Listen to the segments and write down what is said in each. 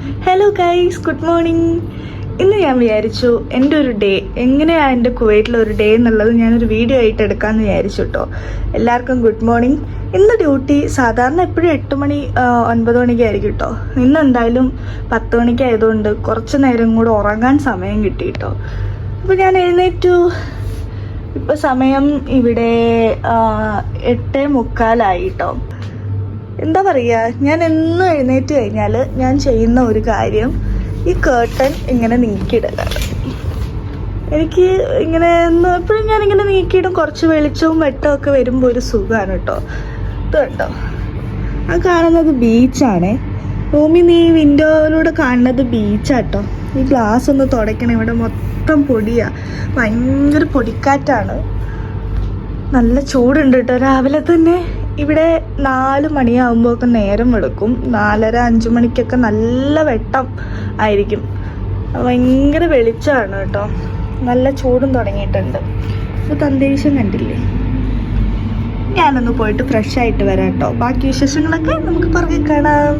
Hello guys good morning ഇന്ന് ഞാൻ വിചാരിച്ചു എന്റെ ഒരു ഡേ എങ്ങനെയാണ് എന്റെ കുവൈറ്റിലെ ഒരു ഡേ എന്നുള്ളത് ഞാനൊരു വീഡിയോ ആയിട്ട് എടുക്കാമെന്ന് വിചാരിച്ചു കേട്ടോ എല്ലാവർക്കും ഗുഡ് മോർണിംഗ് ഇന്ന് ഡ്യൂട്ടി സാധാരണ എപ്പോഴും എട്ട് മണി ഒൻപത് മണിക്കായിരിക്കും കേട്ടോ ഇന്ന് എന്തായാലും പത്ത് മണിക്കായതുകൊണ്ട് കുറച്ച് നേരം കൂടെ ഉറങ്ങാൻ സമയം കിട്ടി കേട്ടോ അപ്പോൾ ഞാൻ എഴുന്നേറ്റു. ഇപ്പോൾ സമയം ഇവിടെ എട്ടേ മുക്കാലായി കേട്ടോ എന്താ പറയുക ഞാൻ എന്നും എഴുന്നേറ്റ് കഴിഞ്ഞാൽ ഞാൻ ചെയ്യുന്ന ഒരു കാര്യം ഈ കേട്ടൺ ഇങ്ങനെ നീക്കിയിടലാണ്. എനിക്ക് ഇങ്ങനെ എപ്പോഴും ഞാനിങ്ങനെ നീക്കിയിടും. കുറച്ച് വെളിച്ചവും വെട്ടവും ഒക്കെ വരുമ്പോൾ ഒരു സുഖമാണ് കേട്ടോ ഇത് കേട്ടോ ആ കാണുന്നത് ബീച്ചാണേ ഭൂമി നീ വിൻഡോയിലൂടെ കാണുന്നത് ബീച്ചാട്ടോ ഈ ഗ്ലാസ് ഒന്ന് തുടയ്ക്കണം. ഇവിടെ മൊത്തം പൊടിയാ. ഭയങ്കര പൊടിക്കാറ്റാണ്. നല്ല ചൂടുണ്ട് കേട്ടോ രാവിലെ തന്നെ. ഇവിടെ നാല് മണിയാകുമ്പോൾ ഒക്കെ നേരം വെളുക്കും. നാലര അഞ്ച് മണിക്കൊക്കെ നല്ല വെട്ടം ആയിരിക്കും. ഭയങ്കര വെളിച്ചമാണ് കേട്ടോ. നല്ല ചൂടും തുടങ്ങിയിട്ടുണ്ട്. അപ്പോൾ അന്തരീക്ഷം കണ്ടില്ലേ? ഞാനൊന്ന് പോയിട്ട് ഫ്രഷ് ആയിട്ട് വരാം കേട്ടോ. ബാക്കി വിശേഷങ്ങളൊക്കെ നമുക്ക് പുറകെ കാണാം.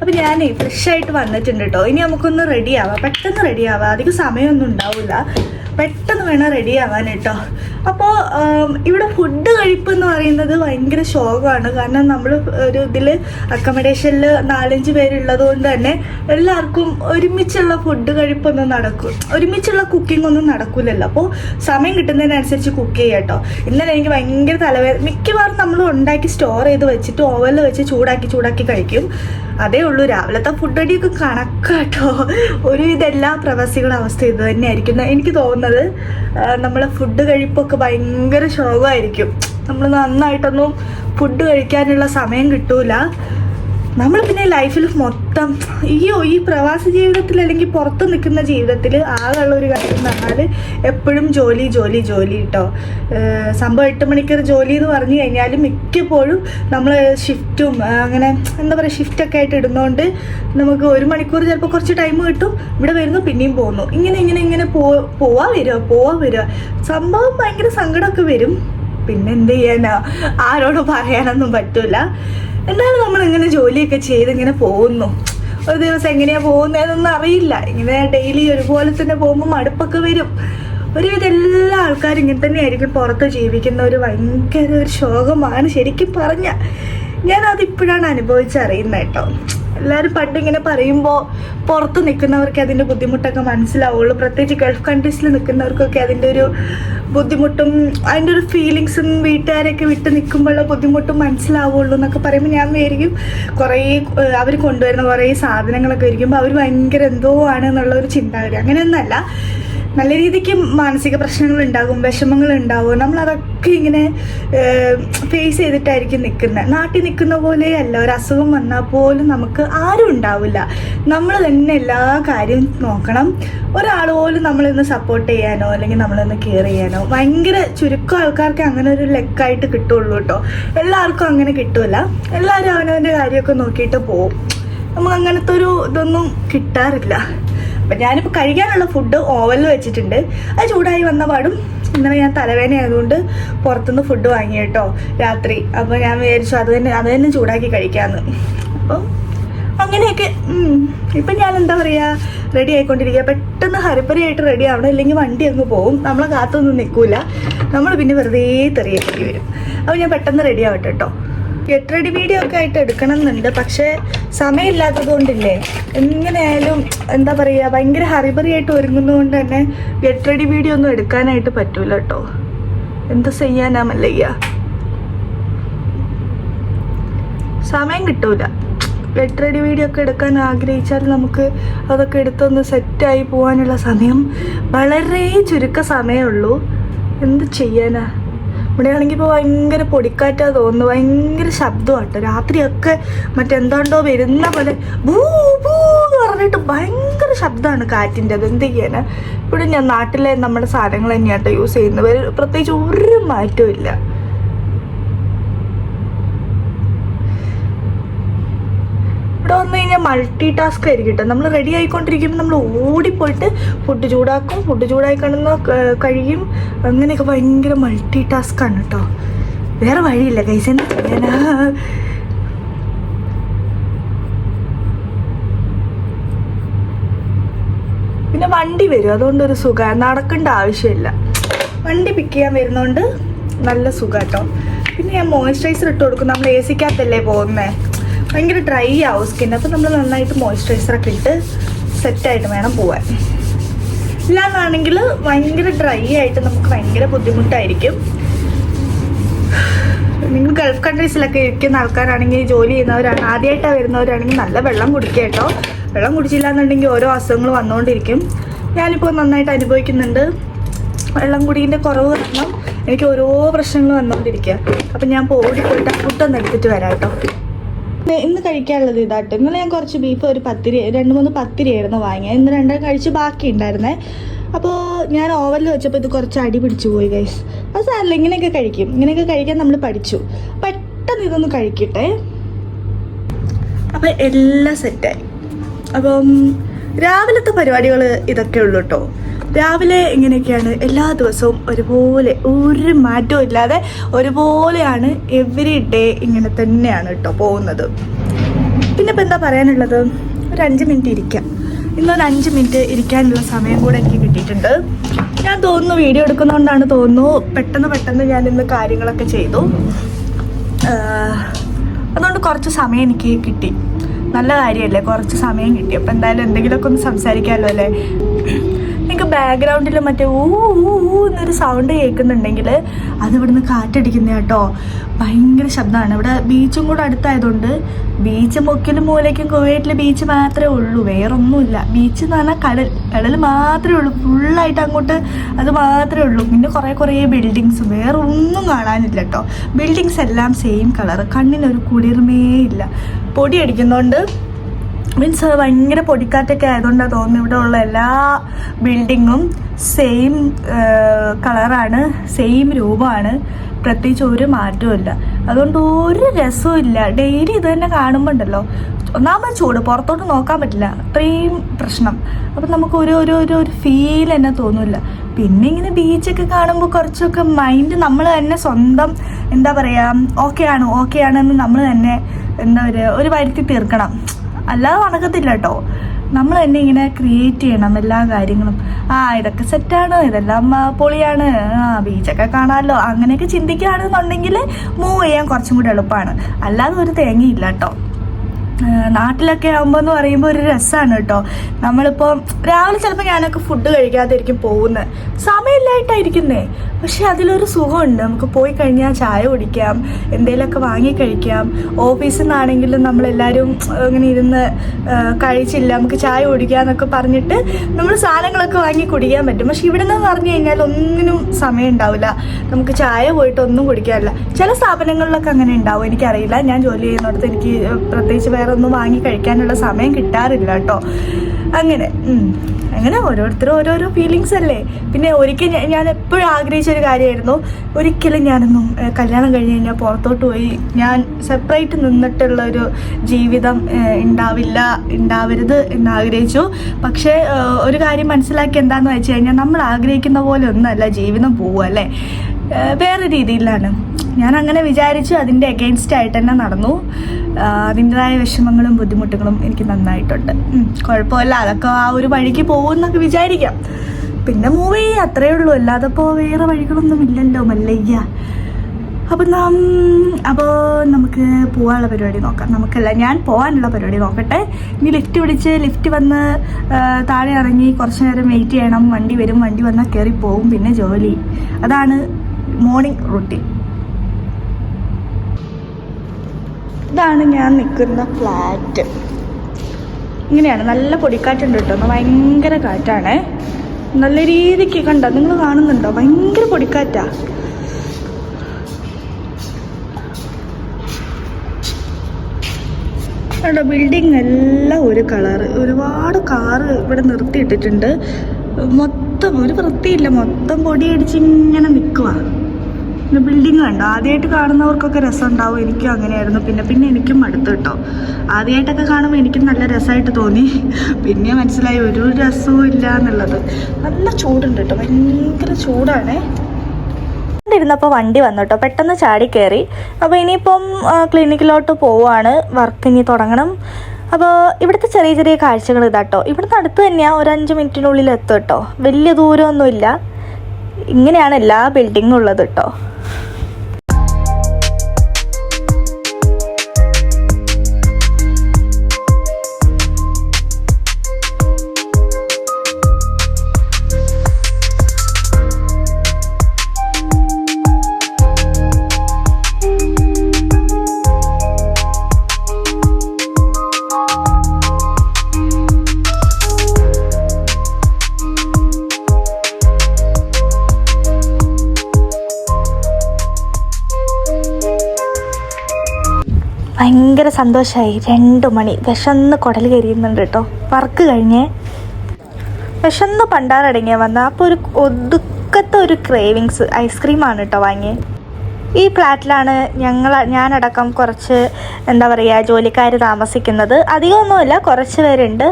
അപ്പൊ ഞാനേ ഫ്രഷ് ആയിട്ട് വന്നിട്ടുണ്ട് കേട്ടോ. ഇനി നമുക്കൊന്ന് റെഡി ആവാം. പെട്ടെന്ന് റെഡി ആവാം. അധികം സമയമൊന്നും ഉണ്ടാവില്ല പെട്ടെന്ന് വേണം റെഡി ആവാൻ കേട്ടോ അപ്പോൾ ഇവിടെ ഫുഡ് കഴിപ്പ് എന്ന് പറയുന്നത് ഭയങ്കര ശോകമാണ്. കാരണം നമ്മൾ ഒരു ഇതിൽ അക്കമഡേഷനിൽ നാലഞ്ച് പേരുള്ളത് കൊണ്ട് തന്നെ എല്ലാവർക്കും ഒരുമിച്ചുള്ള ഫുഡ് കഴിപ്പൊന്നും നടക്കും ഒരുമിച്ചുള്ള കുക്കിംഗ് ഒന്നും നടക്കില്ലല്ലോ അപ്പോൾ സമയം കിട്ടുന്നതിനനുസരിച്ച് കുക്ക് ചെയ്യാം കേട്ടോ ഇന്നലെ എനിക്ക് ഭയങ്കര തലവേദന മിക്കവാറും നമ്മൾ ഉണ്ടാക്കി സ്റ്റോർ ചെയ്ത് വെച്ചിട്ട് ഓവനിൽ വെച്ച് ചൂടാക്കി ചൂടാക്കി കഴിക്കും. അതേ ഉള്ളൂ. രാവിലത്തെ ഫുഡ് അടിയൊക്കെ കണക്കാട്ടോ. ഒരു ഇതെല്ലാ പ്രവാസികളുടെ അവസ്ഥ ഇത് തന്നെയായിരിക്കും എനിക്ക് തോന്നുന്നത് നമ്മളെ ഫുഡ് കഴിപ്പൊക്കെ ഭയങ്കര ശോകമായിരിക്കും. നമ്മൾ നന്നായിട്ടൊന്നും ഫുഡ് കഴിക്കാനുള്ള സമയം കിട്ടൂല. നമ്മൾ പിന്നെ ലൈഫിൽ മൊത്തം അയ്യോ ഈ പ്രവാസി ജീവിതത്തിൽ അല്ലെങ്കിൽ പുറത്ത് നിൽക്കുന്ന ജീവിതത്തിൽ ആകെയുള്ള ഒരു കാര്യം എന്ന് പറഞ്ഞാൽ എപ്പോഴും ജോലി ജോലി ജോലി കേട്ടോ സംഭവം എട്ട് മണിക്കൂർ ജോലി എന്ന് പറഞ്ഞു കഴിഞ്ഞാൽ മിക്കപ്പോഴും നമ്മൾ ഷിഫ്റ്റും അങ്ങനെ എന്താ പറയുക ഷിഫ്റ്റൊക്കെ ആയിട്ട് ഇടുന്നതുകൊണ്ട് നമുക്ക് ഒരു മണിക്കൂർ ചിലപ്പോൾ കുറച്ച് ടൈം കിട്ടും ഇവിടെ വരുന്നു പിന്നെയും പോകുന്നു. ഇങ്ങനെ ഇങ്ങനെ ഇങ്ങനെ പോവാ വരിക പോവാ വരിക. സംഭവം ഭയങ്കര സങ്കടമൊക്കെ വരും. പിന്നെ എന്ത് ചെയ്യാനാ? ആരോടും പറയാനൊന്നും പറ്റൂല. എന്നാലും നമ്മൾ ഇങ്ങനെ ജോലിയൊക്കെ ചെയ്ത് ഇങ്ങനെ പോകുന്നു? ഒരു ദിവസം എങ്ങനെയാ പോകുന്നതെന്നൊന്നും അറിയില്ല. ഇങ്ങനെ ഡെയിലി ഒരുപോലെ തന്നെ പോകുമ്പോൾ മടുപ്പൊക്കെ വരും. ഒരുവിധം എല്ലാ ആൾക്കാരും ഇങ്ങനെ തന്നെയായിരിക്കും പുറത്ത് ജീവിക്കുന്ന ഒരു ഭയങ്കര ഒരു ശോകമാണ് ശരിക്കും പറഞ്ഞ. ഞാൻ അതിപ്പോഴാണ് അനുഭവിച്ചറിയുന്നത് കേട്ടോ. എല്ലാവരും പണ്ട് ഇങ്ങനെ പറയുമ്പോൾ പുറത്ത് നിൽക്കുന്നവർക്ക് അതിന്റെ ബുദ്ധിമുട്ടൊക്കെ മനസ്സിലാവുള്ളൂ. പ്രത്യേകിച്ച് ഗൾഫ് കൺട്രീസിൽ നിൽക്കുന്നവർക്കൊക്കെ അതിന്റെ ഒരു ബുദ്ധിമുട്ടും അതിന്റെ ഒരു ഫീലിങ്സും വീട്ടുകാരെയൊക്കെ വിട്ട് നിൽക്കുമ്പോഴുള്ള ബുദ്ധിമുട്ടും മനസ്സിലാവുള്ളൂ എന്നൊക്കെ പറയുമ്പോൾ ഞാൻ വിചാരിക്കും കുറേ അവർ കൊണ്ടുവരുന്ന കുറേ സാധനങ്ങളൊക്കെ ഇരിക്കുമ്പോൾ അവർ ഭയങ്കര എന്തോ ആണ് എന്നുള്ള ഒരു ചിന്താഗതി. അങ്ങനെയൊന്നല്ല നല്ല രീതിക്ക് മാനസിക പ്രശ്നങ്ങൾ ഉണ്ടാകും വിഷമങ്ങൾ ഉണ്ടാവും നമ്മൾ അതൊക്കെ ഇങ്ങനെ ഫേസ് ചെയ്തിട്ടായിരിക്കും നിൽക്കുന്നത് നാട്ടിൽ നിൽക്കുന്ന പോലെ അല്ല ഒരു അസുഖം വന്നാൽ പോലും നമുക്ക് ആരും ഉണ്ടാവില്ല. നമ്മൾ തന്നെ എല്ലാ കാര്യവും നോക്കണം. ഒരാൾ പോലും നമ്മളിന്ന് സപ്പോർട്ട് ചെയ്യാനോ അല്ലെങ്കിൽ നമ്മളിന്ന് കെയർ ചെയ്യാനോ. ഭയങ്കര ചുരുക്കം ആൾക്കാർക്ക് അങ്ങനെ ഒരു ലെക്കായിട്ട് കിട്ടുള്ളൂ കേട്ടോ. എല്ലാവർക്കും അങ്ങനെ കിട്ടൂല. എല്ലാവരും അവനവന്റെ കാര്യമൊക്കെ നോക്കിയിട്ട് പോവും. നമുക്ക് അങ്ങനത്തെ ഒരു ഇതൊന്നും കിട്ടാറില്ല. അപ്പം ഞാനിപ്പോൾ കഴിക്കാനുള്ള ഫുഡ് ഓവനിൽ വെച്ചിട്ടുണ്ട്. അത് ചൂടായി വന്ന പാടും ഇന്നലെ ഞാൻ തലവേദന ആയതുകൊണ്ട് പുറത്തുനിന്ന് ഫുഡ് വാങ്ങി കേട്ടോ രാത്രി. അപ്പോൾ ഞാൻ വിചാരിച്ചു അത് തന്നെ അത് തന്നെ ചൂടാക്കി കഴിക്കാമെന്ന് അപ്പം അങ്ങനെയൊക്കെ. ഇപ്പം ഞാൻ എന്താ പറയുക റെഡി ആയിക്കൊണ്ടിരിക്കുക പെട്ടെന്ന് ഹരിപ്പരിയായിട്ട് റെഡി ആവണം. ഇല്ലെങ്കിൽ വണ്ടി അങ്ങ് പോവും. നമ്മളെ കാത്തൊന്നും നിൽക്കൂല. നമ്മൾ പിന്നെ വെറുതെ തെറിയേണ്ടി വരും അപ്പോൾ ഞാൻ പെട്ടെന്ന് റെഡി ആവട്ടെ കേട്ടോ. റെഡി വീഡിയോ ഒക്കെ ആയിട്ട് എടുക്കണം എന്നുണ്ട് പക്ഷേ സമയമില്ലാത്തത് കൊണ്ടില്ലേ എങ്ങനെയായാലും എന്താ പറയുക ഭയങ്കര ഹറിബറി ആയിട്ട് ഒരുങ്ങുന്നതുകൊണ്ട് തന്നെ റെഡി വീഡിയോ ഒന്നും എടുക്കാനായിട്ട് പറ്റൂല കേട്ടോ എന്താ ചെയ്യാനാ മല്ലയ്യ? സമയം കിട്ടൂല. റെഡി വീഡിയോ ഒക്കെ എടുക്കാൻ ആഗ്രഹിച്ചാൽ നമുക്ക് അതൊക്കെ എടുത്തൊന്ന് സെറ്റായി പോകാനുള്ള സമയം വളരെ ചുരുക്ക സമയമുള്ളൂ എന്ത് ചെയ്യാനാ? ഇവിടെ ആണെങ്കിൽ ഇപ്പോൾ ഭയങ്കര പൊടിക്കാറ്റാ തോന്നുന്നു. ഭയങ്കര ശബ്ദമാട്ടോ. രാത്രിയൊക്കെ മറ്റെന്താണ്ടോ വരുന്ന പോലെ ഭൂ ഭൂ പറഞ്ഞിട്ട് ഭയങ്കര ശബ്ദമാണ് കാറ്റിന്റെ. അത് എന്ത് ചെയ്യാനാ? ഇവിടെ ഞാൻ നാട്ടിലെ നമ്മുടെ സാധനങ്ങൾ തന്നെയാട്ടോ യൂസ് ചെയ്യുന്നത്. വേറെ പ്രത്യേകിച്ച് ഒരു മാറ്റവും ഇല്ല. മൾട്ടി ടാസ്ക് ആയിരിക്കും കേട്ടോ നമ്മൾ റെഡി ആയിക്കൊണ്ടിരിക്കുമ്പോൾ നമ്മൾ ഓടിപ്പോയിട്ട് ഫുഡ് ചൂടാക്കും ഫുഡ് ചൂടായി കിടന്ന് കഴിയും. അങ്ങനെയൊക്കെ ഭയങ്കര മൾട്ടി ടാസ്ക് ആണ് കേട്ടോ വേറെ വഴിയില്ല കൈസ് പിന്നെ വണ്ടി വരും. അതുകൊണ്ട് ഒരു സുഖം. നടക്കേണ്ട ആവശ്യമില്ല. വണ്ടി പിക്ക് ചെയ്യാൻ വരുന്നതുകൊണ്ട് നല്ല സുഖം കേട്ടോ പിന്നെ ഞാൻ മോയ്സ്ചറൈസർ ഇട്ട് കൊടുക്കും. നമ്മൾ എ സിക്കകത്തല്ലേ പോകുന്നേ? ഭയങ്കര ഡ്രൈ ആവും സ്കിൻ അപ്പോൾ നമ്മൾ നന്നായിട്ട് മോയ്സ്ചറൈസറൊക്കെ ഇട്ട് സെറ്റായിട്ട് വേണം പോവാൻ. ഇല്ലാന്നാണെങ്കിൽ ഭയങ്കര ഡ്രൈ ആയിട്ട് നമുക്ക് ഭയങ്കര ബുദ്ധിമുട്ടായിരിക്കും. നിങ്ങൾ ഗൾഫ് കൺട്രീസിലൊക്കെ ഇരിക്കുന്ന ആൾക്കാരാണെങ്കിൽ ജോലി ചെയ്യുന്നവരാണ് ആദ്യമായിട്ടാണ് വരുന്നവരാണെങ്കിൽ നല്ല വെള്ളം കുടിക്കുക കേട്ടോ. വെള്ളം കുടിച്ചില്ല എന്നുണ്ടെങ്കിൽ ഓരോ അസുഖങ്ങൾ വന്നുകൊണ്ടിരിക്കും ഞാനിപ്പോൾ നന്നായിട്ട് അനുഭവിക്കുന്നുണ്ട്. വെള്ളം കുടീന്റെ കുറവ് കാരണം എനിക്ക് ഓരോ പ്രശ്നങ്ങൾ വന്നുകൊണ്ടിരിക്കുക അപ്പം ഞാൻ ഇപ്പോൾ ഓടിപ്പോയിട്ട് ഫുഡൊന്ന് എടുത്തിട്ട് വരാം കേട്ടോ. ഇന്ന് കഴിക്കാനുള്ളത് ഇതാട്ടോ. ഇന്നലെ ഞാൻ കുറച്ച് ബീഫ് ഒരു പത്തിരി രണ്ട് മൂന്ന് പത്തിരി ആയിരുന്നു വാങ്ങിയത്. ഇന്ന് രണ്ടും കഴിച്ച് ബാക്കി ഉണ്ടായിരുന്നേ. അപ്പോൾ ഞാൻ ഓവനിൽ വെച്ചപ്പോൾ ഇത് കുറച്ച് അടി പിടിച്ചു പോയി ഗൈസ് അത് സാരമില്ല ഇങ്ങനെയൊക്കെ കഴിക്കും. ഇങ്ങനെയൊക്കെ കഴിക്കാൻ നമ്മൾ പഠിച്ചു. പെട്ടെന്ന് ഇതൊന്ന് കഴിക്കട്ടെ. അപ്പോൾ എല്ലാം സെറ്റായി അപ്പം രാവിലത്തെ പരിപാടികൾ ഇതൊക്കെ ഉള്ളൂ കേട്ടോ രാവിലെ ഇങ്ങനെയൊക്കെയാണ് എല്ലാ ദിവസവും ഒരുപോലെ ഒരു മാറ്റവും ഇല്ലാതെ ഒരുപോലെയാണ് എവറി ഡേ ഇങ്ങനെ തന്നെയാണ് കേട്ടോ പോകുന്നത്. പിന്നെ ഇപ്പം എന്താ പറയാനുള്ളത്? ഒരു അഞ്ച് മിനിറ്റ് ഇരിക്കാം. ഇന്നൊരു അഞ്ച് മിനിറ്റ് ഇരിക്കാനുള്ള സമയം കൂടെ എനിക്ക് കിട്ടിയിട്ടുണ്ട്. ഞാൻ തോന്നുന്നു വീഡിയോ എടുക്കുന്നതുകൊണ്ടാണ് തോന്നുന്നു പെട്ടെന്ന് പെട്ടെന്ന് ഞാൻ ഇന്ന് കാര്യങ്ങളൊക്കെ ചെയ്തു. അതുകൊണ്ട് കുറച്ച് സമയം എനിക്ക് കിട്ടി. നല്ല കാര്യമല്ലേ കുറച്ച് സമയം കിട്ടി. അപ്പം എന്തായാലും എന്തെങ്കിലുമൊക്കെ ഒന്ന് സംസാരിക്കാമല്ലോ അല്ലേ? ബാക്ക്ഗ്രൗണ്ടിൽ മറ്റേ ഊ ഊ എന്നൊരു സൗണ്ട് കേൾക്കുന്നുണ്ടെങ്കിൽ അത് ഇവിടുന്ന് കാറ്റടിക്കുന്ന കേട്ടോ. ഭയങ്കര ശബ്ദമാണ്. ഇവിടെ ബീച്ചും കൂടെ അടുത്തായതുകൊണ്ട് ബീച്ച് മുക്കിലും മൂലയ്ക്കും കുവൈറ്റിൽ ബീച്ച് മാത്രമേ ഉള്ളൂ. വേറൊന്നുമില്ല. ബീച്ച് എന്ന് പറഞ്ഞാൽ കടൽ. കടൽ മാത്രമേ ഉള്ളൂ. ഫുള്ളായിട്ട് അങ്ങോട്ട് അത് മാത്രമേ ഉള്ളൂ. പിന്നെ കുറേ കുറേ ബിൽഡിങ്സ് വേറെ ഒന്നും കാണാനില്ല കേട്ടോ. ബിൽഡിങ്സ് എല്ലാം സെയിം കളർ കണ്ണിനൊരു കുളിർമേ ഇല്ല. പൊടി അടിക്കുന്നതുകൊണ്ട് മീൻസ് അത് ഭയങ്കര പൊടിക്കാറ്റൊക്കെ ആയതുകൊണ്ടാണ് തോന്നുന്നു. ഇവിടെ ഉള്ള എല്ലാ ബിൽഡിങ്ങും സെയിം കളറാണ് സെയിം രൂപമാണ്. പ്രത്യേകിച്ച് ഒരു മാറ്റവും ഇല്ല. അതുകൊണ്ട് ഒരു രസവും ഇല്ല. ഡെയിലി ഇത് തന്നെ കാണുമ്പോൾ ഉണ്ടല്ലോ ഒന്നാമത് ചൂട്. പുറത്തോട്ട് നോക്കാൻ പറ്റില്ല. അത്രയും പ്രശ്നം. അപ്പം നമുക്ക് ഒരു ഒരു ഒരു ഒരു ഫീൽ തന്നെ തോന്നില്ല. പിന്നെ ഇങ്ങനെ ബീച്ചൊക്കെ കാണുമ്പോൾ കുറച്ചൊക്കെ മൈൻഡ് നമ്മൾ തന്നെ സ്വന്തം എന്താ പറയുക ഓക്കെ ആണ് ഓക്കെ ആണെന്ന് നമ്മൾ തന്നെ എന്താ പറയുക ഒരു വരുത്തി തീർക്കണം. അല്ലാതെ നടക്കത്തില്ല കേട്ടോ നമ്മൾ തന്നെ ഇങ്ങനെ ക്രിയേറ്റ് ചെയ്യണം എല്ലാ കാര്യങ്ങളും. ആ ഇതൊക്കെ സെറ്റാണ് ഇതെല്ലാം പൊളിയാണ് ആ ബീച്ചൊക്കെ കാണാമല്ലോ അങ്ങനെയൊക്കെ ചിന്തിക്കുകയാണെന്നുണ്ടെങ്കിൽ മൂവ് ചെയ്യാൻ കുറച്ചും കൂടി എളുപ്പമാണ് അല്ലാതെ ഒരു തേങ്ങയില്ല കേട്ടോ നാട്ടിലൊക്കെ ആകുമ്പോൾ എന്ന് പറയുമ്പോൾ ഒരു രസമാണ് കേട്ടോ നമ്മളിപ്പോൾ രാവിലെ ചിലപ്പോൾ ഞാനൊക്കെ ഫുഡ് കഴിക്കാതിരിക്കും പോകുന്നത് സമയമില്ലായിട്ടായിരിക്കുന്നേ. പക്ഷെ അതിലൊരു സുഖമുണ്ട്. നമുക്ക് പോയി കഴിഞ്ഞാൽ ചായ കുടിക്കാം എന്തെങ്കിലുമൊക്കെ വാങ്ങി കഴിക്കാം. ഓഫീസിൽ നിന്നാണെങ്കിലും നമ്മളെല്ലാവരും ഇങ്ങനെ ഇരുന്ന് കഴിച്ചില്ല നമുക്ക് ചായ കുടിക്കാം എന്നൊക്കെ പറഞ്ഞിട്ട് നമ്മൾ സാധനങ്ങളൊക്കെ വാങ്ങി കുടിക്കാൻ പറ്റും. പക്ഷെ ഇവിടെ നിന്ന് പറഞ്ഞു കഴിഞ്ഞാൽ ഒന്നിനും സമയം ഉണ്ടാവില്ല നമുക്ക് ചായ പോയിട്ട് ഒന്നും കുടിക്കാറില്ല. ചില സ്ഥാപനങ്ങളിലൊക്കെ അങ്ങനെ ഉണ്ടാവും. എനിക്കറിയില്ല. ഞാൻ ജോലി ചെയ്യുന്നിടത്ത് എനിക്ക് പ്രത്യേകിച്ച് വേറെ ഒന്നും വാങ്ങി കഴിക്കാനുള്ള സമയം കിട്ടാറില്ല കേട്ടോ അങ്ങനെ അങ്ങനെ ഓരോരുത്തരും ഓരോരോ ഫീലിങ്സ് അല്ലേ? പിന്നെ ഒരിക്കൽ ഞാൻ- എപ്പോഴും ആഗ്രഹിച്ച ഒരു കാര്യമായിരുന്നു ഒരിക്കലും ഞാനൊന്നും കല്യാണം കഴിഞ്ഞ് കഴിഞ്ഞാൽ പുറത്തോട്ട് പോയി ഞാൻ സെപ്പറേറ്റ് നിന്നിട്ടുള്ള ഒരു ജീവിതം ഉണ്ടാവില്ല ഉണ്ടാവരുത് എന്ന് ആഗ്രഹിച്ചു പക്ഷേ ഒരു കാര്യം മനസ്സിലാക്കി എന്താണെന്ന് വെച്ച് കഴിഞ്ഞാൽ നമ്മൾ ആഗ്രഹിക്കുന്ന പോലെ ഒന്നല്ല ജീവിതം പോവുക അല്ലേ? വേറെ രീതിയിലാണ്. ഞാൻ അങ്ങനെ വിചാരിച്ചു അതിന്റെ അഗെയിൻസ്റ്റ് ആയിട്ട് തന്നെ നടന്നു അതിന്റെതായ വിഷമങ്ങളും ബുദ്ധിമുട്ടുകളും എനിക്ക് നന്നായിട്ടുണ്ട്. കുഴപ്പമില്ല. അതൊക്കെ ആ ഒരു വഴിക്ക് പോകുമെന്നൊക്കെ വിചാരിക്കാം. പിന്നെ മൂവ് ചെയ്യുക അത്രയേ ഉള്ളൂ. അല്ലാതെ ഇപ്പോൾ വേറെ വഴികളൊന്നും ഇല്ലല്ലോ മല്ലയ്യ. അപ്പം നാം അപ്പോൾ നമുക്ക് പോകാനുള്ള പരിപാടി നോക്കാം. നമുക്കല്ല ഞാൻ പോകാനുള്ള പരിപാടി നോക്കട്ടെ. ഇനി ലിഫ്റ്റ് പിടിച്ച് ലിഫ്റ്റ് വന്ന് താഴെ ഇറങ്ങി കുറച്ച് നേരം വെയിറ്റ് ചെയ്യണം. വണ്ടി വരും വണ്ടി വന്നാൽ കയറി പോകും പിന്നെ ജോലി. അതാണ് മോർണിംഗ് റൂട്ടീൻ ഇതാണ് ഞാൻ നിൽക്കുന്ന ഫ്ലാറ്റ് ഇങ്ങനെയാണ് നല്ല പൊടിക്കാറ്റുണ്ട് കേട്ടോ. ഭയങ്കര കാറ്റാണ്. നല്ല രീതിക്ക് കണ്ടോ? നിങ്ങൾ കാണുന്നുണ്ടോ? ഭയങ്കര പൊടിക്കാറ്റാ. കണ്ടോ? ബിൽഡിംഗ് എല്ലാം ഒരു കളറ് ഒരുപാട് കാറ് ഇവിടെ നിർത്തിയിട്ടിട്ടുണ്ട്. മൊത്തം ഒരു വൃത്തിയില്ല. മൊത്തം പൊടിയടിച്ച് ഇങ്ങനെ നിൽക്കുക പിന്നെ ബിൽഡിംഗ് കണ്ടോ? ആദ്യമായിട്ട് കാണുന്നവർക്കൊക്കെ രസം ഉണ്ടാവും എനിക്കും അങ്ങനെയായിരുന്നു. പിന്നെ പിന്നെ എനിക്കും അടുത്ത് കേട്ടോ. ആദ്യമായിട്ടൊക്കെ കാണുമ്പോൾ എനിക്കും നല്ല രസമായിട്ട് തോന്നി. പിന്നെ മനസ്സിലായി ഒരു രസവും ഇല്ല എന്നുള്ളത്. നല്ല ചൂടുണ്ട് കേട്ടോ. ഭയങ്കര ചൂടാണേ. ഇരുന്നപ്പോൾ വണ്ടി വന്നു കേട്ടോ. പെട്ടെന്ന് ചാടി കയറി അപ്പോൾ ഇനിയിപ്പം ക്ലിനിക്കിലോട്ട് പോവുകയാണ് വർക്ക് ഇനി തുടങ്ങണം. അപ്പോൾ ഇവിടുത്തെ ചെറിയ ചെറിയ കാഴ്ചകൾ ഇതാട്ടോ ഇവിടുത്തെ അടുത്ത് തന്നെയാണ് ഒരു അഞ്ച് മിനിറ്റിനുള്ളിൽ എത്തും കേട്ടോ. വലിയ ദൂരമൊന്നുമില്ല. ഇങ്ങനെയാണ് എല്ലാ ബിൽഡിങ്ങും ഉള്ളത് കേട്ടോ സന്തോഷമായി രണ്ട് മണി. വിശന്ന് കുടൽ കരിയുന്നുണ്ട് കേട്ടോ വർക്ക് കഴിഞ്ഞേ. വിശന്ന് പണ്ടാറടങ്ങിയ വന്ന അപ്പോൾ ഒരു ഒതുക്കത്തെ ഒരു ക്രേവിങ്സ് ഐസ്ക്രീമാണ് കേട്ടോ വാങ്ങിയത് ഈ ഫ്ലാറ്റിലാണ് ഞങ്ങൾ ഞാനടക്കം കുറച്ച് എന്താ പറയുക ജോലിക്കാർ താമസിക്കുന്നത്. അധികമൊന്നുമില്ല കുറച്ച് പേരുണ്ട്.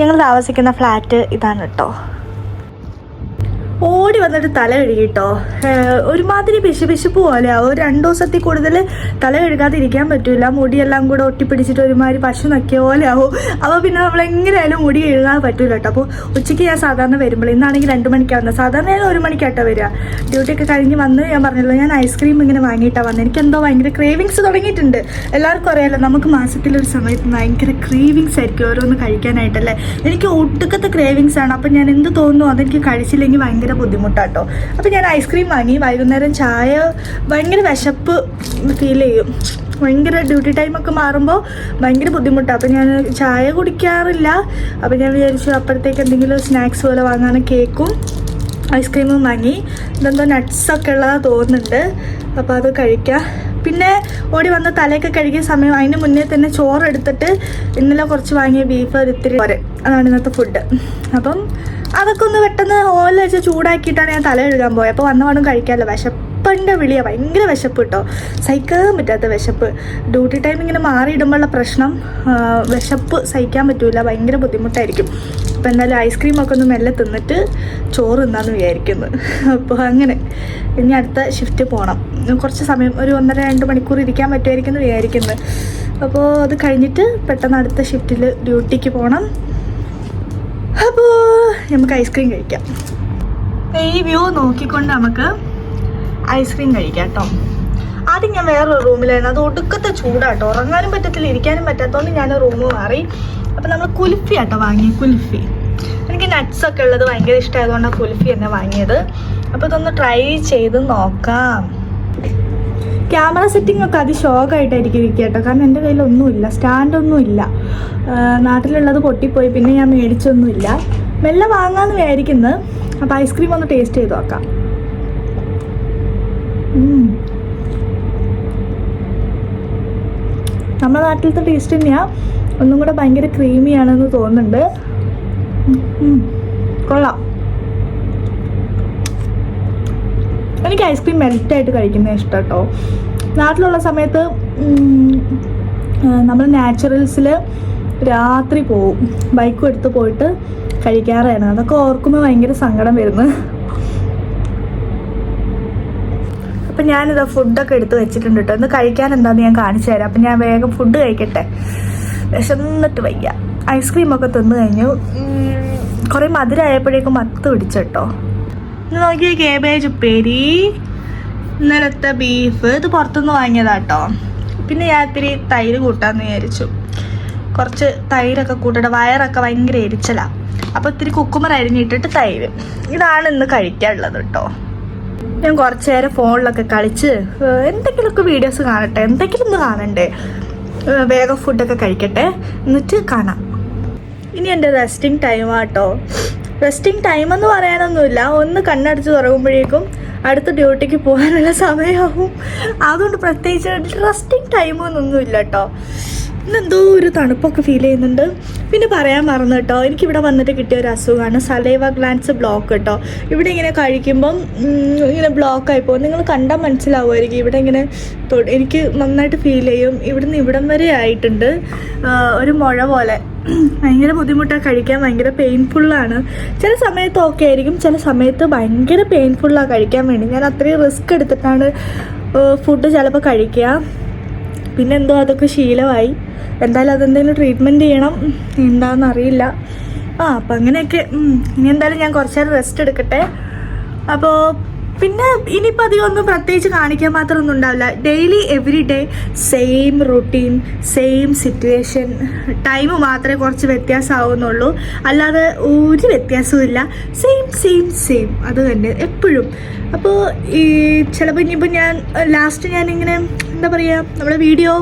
ഞങ്ങൾ താമസിക്കുന്ന ഫ്ലാറ്റ് ഇതാണ് കേട്ടോ ഓടി വന്നിട്ട് തല കഴുകിട്ടോ? ഒരുമാതിരി ഒരുമാതിരി പിശുപിശുപ്പ് പോലെ. ഒരു രണ്ട് ദിവസത്തിൽ കൂടുതൽ തല കഴുകാതെ ഇരിക്കാൻ പറ്റില്ല മുടിയെല്ലാം കൂടെ ഒട്ടിപ്പിടിച്ചിട്ട് ഒരുമാതിരി പശു നക്കിയ പോലെ ആവും. അപ്പോൾ പിന്നെ നമ്മൾ എങ്ങനെയായാലും മുടി കഴുകാൻ പറ്റില്ല കേട്ടോ. അപ്പോൾ ഉച്ചയ്ക്ക് ഞാൻ സാധാരണ വരുമ്പോൾ ഇന്നാണെങ്കിൽ രണ്ട് മണിക്കാണ് സാധാരണ ഞാൻ ഒരു മണിക്കാട്ടോ വരിക. ഡ്യൂട്ടിയൊക്കെ കഴിഞ്ഞ് വന്ന് ഞാൻ പറഞ്ഞല്ലോ ഞാൻ ഐസ്ക്രീം ഇങ്ങനെ വാങ്ങിയിട്ടാണ് വന്നത് എനിക്ക് എന്തോ ഭയങ്കര ക്രേവിങ്സ് തുടങ്ങിയിട്ടുണ്ട്. എല്ലാവർക്കും അറിയാലോ നമുക്ക് മാസത്തിലൊരു സമയത്ത് ഭയങ്കര ക്രേവിങ്സ് ആയിരിക്കും ഓരോന്ന് കഴിക്കാനായിട്ടല്ലേ? എനിക്ക് ഒടുക്കത്തെ ക്രേവിങ്സ് ആണ്. അപ്പം ഞാൻ എന്ത് തോന്നുന്നു അതെനിക്ക് കഴിച്ചില്ലെങ്കിൽ ഭയങ്കര ബുദ്ധിമുട്ടാട്ടോ. അപ്പം ഞാൻ ഐസ്ക്രീം വാങ്ങി. വൈകുന്നേരം ചായ ഭയങ്കര വിശപ്പ് ഫീൽ ചെയ്യും. ഭയങ്കര ഡ്യൂട്ടി ടൈമൊക്കെ മാറുമ്പോൾ ഭയങ്കര ബുദ്ധിമുട്ടാണ് അപ്പം ഞാൻ ചായ കുടിക്കാറില്ല. അപ്പം ഞാൻ വിചാരിച്ചു അപ്പോഴത്തേക്ക് എന്തെങ്കിലും സ്നാക്സ് പോലെ വാങ്ങാൻ കേക്കും. ഐസ്ക്രീമും വാങ്ങി. ഇതെന്തോ നട്ട്സൊക്കെ ഉള്ളതാണ് തോന്നുന്നുണ്ട്. അപ്പോൾ അത് കഴിക്കാം. പിന്നെ ഓടി വന്ന് തലയൊക്കെ കഴുകിയ സമയം അതിന് മുന്നേ തന്നെ ചോറ് എടുത്തിട്ട് ഇന്നലെ കുറച്ച് വാങ്ങിയ ബീഫ് ഒരു ഇത്തിരി പോരെ. അതാണ് ഇന്നത്തെ ഫുഡ് അപ്പം അതൊക്കെ ഒന്ന് പെട്ടെന്ന് ഓല വെച്ച് ചൂടാക്കിയിട്ടാണ് ഞാൻ തല കഴുകാൻ പോയത് അപ്പോൾ വന്ന കഴിക്കാമല്ലോ കഴിക്കാമല്ലോ വിശപ്പന്റെ വിളിയ. ഭയങ്കര വിശപ്പ് കേട്ടോ സഹിക്കാൻ പറ്റാത്ത വിശപ്പ്. ഡ്യൂട്ടി ടൈം ഇങ്ങനെ മാറിയിടുമ്പോഴുള്ള പ്രശ്നം വിശപ്പ് സഹിക്കാൻ പറ്റൂല. ഭയങ്കര ബുദ്ധിമുട്ടായിരിക്കും. അപ്പോൾ എന്തായാലും ഐസ്ക്രീമൊക്കെ ഒന്ന് മെല്ലെ തിന്നിട്ട് ചോറ് തിന്നാന്ന് വിചാരിക്കുന്നു. അപ്പോൾ അങ്ങനെ. ഇനി അടുത്ത ഷിഫ്റ്റ് പോകണം കുറച്ച് സമയം ഒരു ഒന്നര രണ്ട് മണിക്കൂർ ഇരിക്കാൻ പറ്റുമായിരിക്കും എന്ന് വിചാരിക്കുന്നു. അപ്പോൾ അത് കഴിഞ്ഞിട്ട് പെട്ടെന്ന് അടുത്ത ഷിഫ്റ്റിൽ ഡ്യൂട്ടിക്ക് പോകണം അപ്പോൾ നമുക്ക് ഐസ്ക്രീം കഴിക്കാം. ഈ വ്യൂ നോക്കിക്കൊണ്ട് നമുക്ക് ഐസ്ക്രീം കഴിക്കാം കേട്ടോ. ആദ്യം ഞാൻ വേറൊരു റൂമിലായിരുന്നു. അത് ഒടുക്കത്തെ ചൂടാട്ടോ. ഉറങ്ങാനും പറ്റത്തില്ല ഇരിക്കാനും പറ്റാത്തതുകൊണ്ട് ഞാൻ റൂം മാറി. അപ്പം നമ്മൾ കുൽഫി ആട്ടോ വാങ്ങി കുൽഫി. എനിക്ക് നട്ട്സ് ഒക്കെ ഉള്ളത് ഭയങ്കര ഇഷ്ടമായതുകൊണ്ടാണ് കുൽഫി തന്നെ വാങ്ങിയത്. അപ്പോൾ ഇതൊന്ന് ട്രൈ ചെയ്ത് നോക്കാം. ക്യാമറ സെറ്റിംഗ് ഒക്കെ അതിശോകമായിട്ടായിരിക്കും ഇരിക്കുക കേട്ടോ. കാരണം എന്റെ കയ്യിൽ ഒന്നുമില്ല സ്റ്റാൻഡൊന്നും ഇല്ല ആ, നാട്ടിലുള്ളത് പൊട്ടിപ്പോയി പിന്നെ ഞാൻ മേടിച്ചൊന്നുമില്ല. മെല്ലെ വാങ്ങാമെന്ന് വിചാരിക്കുന്നത് അപ്പോൾ ഐസ്ക്രീം ഒന്ന് ടേസ്റ്റ് ചെയ്ത് നോക്കാം. നമ്മുടെ നാട്ടിലത്തെ ടേസ്റ്റ് തന്നെയാണ് ഒന്നും കൂടെ ഭയങ്കര ക്രീമിയാണെന്ന് തോന്നുന്നുണ്ട്. കൊള്ളാം. എനിക്ക് ഐസ്ക്രീം മെൽറ്റായിട്ട് കഴിക്കുന്നത് ഇഷ്ടം കേട്ടോ നാട്ടിലുള്ള സമയത്ത് നമ്മൾ നാച്ചുറൽസിൽ രാത്രി പോവും. ബൈക്കും എടുത്ത് പോയിട്ട് കഴിക്കാറായിരുന്നു. അതൊക്കെ ഓർക്കുമ്പോൾ ഭയങ്കര സങ്കടം വരുന്നു. അപ്പം ഞാനിത് ഫുഡൊക്കെ എടുത്ത് വെച്ചിട്ടുണ്ട് കേട്ടോ ഒന്ന് കഴിക്കാൻ എന്താന്ന് ഞാൻ കാണിച്ചു തരാം. അപ്പം ഞാൻ വേഗം ഫുഡ് കഴിക്കട്ടെ. വിശന്നിട്ട് വയ്യ. ഐസ്ക്രീമൊക്കെ തിന്നു കഴിഞ്ഞു. കുറേ മധുരമായപ്പോഴേക്കും മത്ത് പിടിച്ചു കേട്ടോ ഇത് നോക്കിയ കേബേജ് ഉപ്പേരി ഇന്നലത്തെ ബീഫ് ഇത് പുറത്തുനിന്ന് വാങ്ങിയതാട്ടോ പിന്നെ ഞാൻ ഇത്തിരി തൈര് കൂട്ടാന്ന് വിചാരിച്ചു. കുറച്ച് തൈരൊക്കെ കൂട്ടിട്ട് വയറൊക്കെ ഭയങ്കര എരിച്ചലാണ് അപ്പോൾ ഇത്തിരി കുക്കുമർ അരിഞ്ഞിട്ടിട്ട് തൈര്. ഇതാണ് ഇന്ന് കഴിക്കാനുള്ളത് കേട്ടോ ഞാൻ കുറച്ച് നേരം ഫോണിലൊക്കെ കളിച്ച് എന്തെങ്കിലുമൊക്കെ വീഡിയോസ് കാണട്ടെ എന്തെങ്കിലും ഒന്ന് കാണണ്ടേ? വേഗം ഫുഡൊക്കെ കഴിക്കട്ടെ എന്നിട്ട് കാണാം. ഇനി എന്റെ റെസ്റ്റിംഗ് ടൈമാട്ടോ റെസ്റ്റിംഗ് ടൈം എന്ന് പറയാനൊന്നുമില്ല. ഒന്ന് കണ്ണടച്ച് തുടങ്ങുമ്പോഴേക്കും അടുത്ത ഡ്യൂട്ടിക്ക് പോകാനുള്ള സമയമാവും അതുകൊണ്ട് പ്രത്യേകിച്ച് റെസ്റ്റിംഗ് ടൈമൊന്നൊന്നുമില്ല കേട്ടോ ഇന്നെന്തോ ഒരു തണുപ്പൊക്കെ ഫീൽ ചെയ്യുന്നുണ്ട്. പിന്നെ പറയാൻ മറന്നു കേട്ടോ. എനിക്കിവിടെ വന്നിട്ട് കിട്ടിയ ഒരു അസുഖമാണ് സലൈവ ഗ്ലാൻസ് ബ്ലോക്ക് കേട്ടോ. ഇവിടെ ഇങ്ങനെ കഴിക്കുമ്പം ഇങ്ങനെ ബ്ലോക്ക് ആയി പോകും. നിങ്ങൾ കണ്ടാൽ മനസ്സിലാവുമായിരിക്കും. ഇവിടെ ഇങ്ങനെ എനിക്ക് നന്നായിട്ട് ഫീൽ ചെയ്യും. ഇവിടുന്ന് ഇവിടം വരെ ആയിട്ടുണ്ട്. ഒരു മുഴ പോലെ. ഭയങ്കര ബുദ്ധിമുട്ടാണ് കഴിക്കാൻ ഭയങ്കര പെയിൻഫുള്ളാണ് ചില സമയത്ത് ഓക്കെ ആയിരിക്കും. ചില സമയത്ത് ഭയങ്കര പെയിൻഫുള്ളാണ് കഴിക്കാൻ വേണ്ടി. ഞാൻ അത്രയും റിസ്ക് എടുത്തിട്ടാണ് ഫുഡ് ചിലപ്പോൾ കഴിക്കുക. പിന്നെ എന്തോ അതൊക്കെ ശീലമായി. എന്തായാലും അതെന്തെങ്കിലും ട്രീറ്റ്മെന്റ് ചെയ്യണം. എന്താണെന്ന് അറിയില്ല. ആ അപ്പം അങ്ങനെയൊക്കെ. ഇനി എന്തായാലും ഞാൻ കുറച്ചേരം റെസ്റ്റ് എടുക്കട്ടെ. അപ്പോൾ പിന്നെ ഇനിയിപ്പോൾ അധികം ഒന്നും പ്രത്യേകിച്ച് കാണിക്കാൻ മാത്രമൊന്നും ഉണ്ടാവില്ല. Daily every day same routine same situation time മാത്രമേ കുറച്ച് വ്യത്യാസമാവുന്നുള്ളൂ. അല്ലാതെ ഒരു വ്യത്യാസവും സെയിം സെയിം സെയിം അത് തന്നെ. എപ്പോഴും. അപ്പോൾ ഈ ചിലപ്പോൾ ഇനിയിപ്പോൾ ഞാൻ ലാസ്റ്റ് ഞാനിങ്ങനെ എന്താ പറയുക നമ്മുടെ വീഡിയോ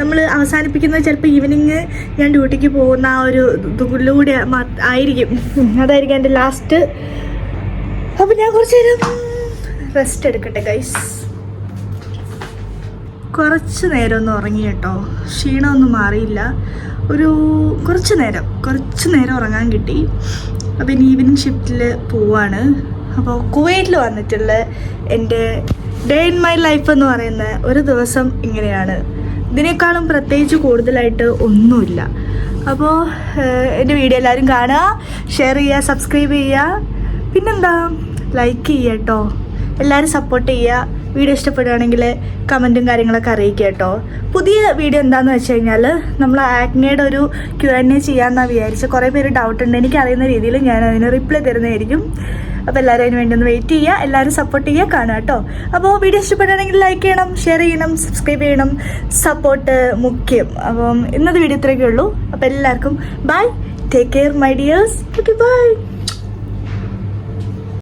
നമ്മൾ അവസാനിപ്പിക്കുന്നത് ചിലപ്പോൾ ഈവനിങ് ഞാൻ ഡ്യൂട്ടിക്ക് പോകുന്ന ആ ഒരു ഇതിലൂടെ ആയിരിക്കും. അതായിരിക്കും എന്റെ ലാസ്റ്റ് അപ്പോൾ ഞാൻ കുറച്ച് നേരം റെസ്റ്റ് എടുക്കട്ടെ ഗൈസ് കുറച്ച് നേരം ഒന്ന് ഉറങ്ങി കേട്ടോ. ക്ഷീണമൊന്നും മാറിയില്ല. ഒരു കുറച്ച് നേരം കുറച്ച് നേരം ഉറങ്ങാൻ കിട്ടി. അപ്പോൾ ഇനി ഈവനിങ് ഷിഫ്റ്റിൽ പോവാണ്. അപ്പോൾ കുവൈറ്റിൽ വന്നിട്ടുള്ള എന്റെ ഡേ ഇൻ മൈ ലൈഫ് എന്ന് പറയുന്ന ഒരു ദിവസം ഇങ്ങനെയാണ്. ഇതിനേക്കാളും പ്രത്യേകിച്ച് കൂടുതലായിട്ട് ഒന്നുമില്ല. അപ്പോൾ എന്റെ വീഡിയോ എല്ലാവരും കാണുക ഷെയർ ചെയ്യുക സബ്സ്ക്രൈബ് ചെയ്യുക. പിന്നെന്താ? ലൈക്ക് ചെയ്യാം കേട്ടോ. എല്ലാവരും സപ്പോർട്ട് ചെയ്യുക. വീഡിയോ ഇഷ്ടപ്പെടുകയാണെങ്കിൽ കമന്റും കാര്യങ്ങളൊക്കെ അറിയിക്കുക കേട്ടോ. പുതിയ വീഡിയോ എന്താണെന്ന് വെച്ച് കഴിഞ്ഞാൽ നമ്മൾ ആക്നയുടെ ഒരു ക്യു എൻ എ ചെയ്യാമെന്നാണ് വിചാരിച്ച് കുറേ പേര് ഡൗട്ട് ഉണ്ട്. എനിക്ക് അറിയുന്ന രീതിയിൽ ഞാൻ അതിന് റിപ്ലൈ തരുന്നതായിരിക്കും. അപ്പോൾ എല്ലാവരും അതിന് വേണ്ടി ഒന്ന് വെയിറ്റ് ചെയ്യുക. എല്ലാവരും സപ്പോർട്ട് ചെയ്യുക കാണുക കേട്ടോ. അപ്പോൾ വീഡിയോ ഇഷ്ടപ്പെടുകയാണെങ്കിൽ ലൈക്ക് ചെയ്യണം ഷെയർ ചെയ്യണം സബ്സ്ക്രൈബ് ചെയ്യണം. സപ്പോർട്ട് മുഖ്യം. അപ്പം ഇന്നത്തെ വീഡിയോ ഇത്രയൊക്കെ ഉള്ളൂ. അപ്പോൾ എല്ലാവർക്കും bye take care my dears bye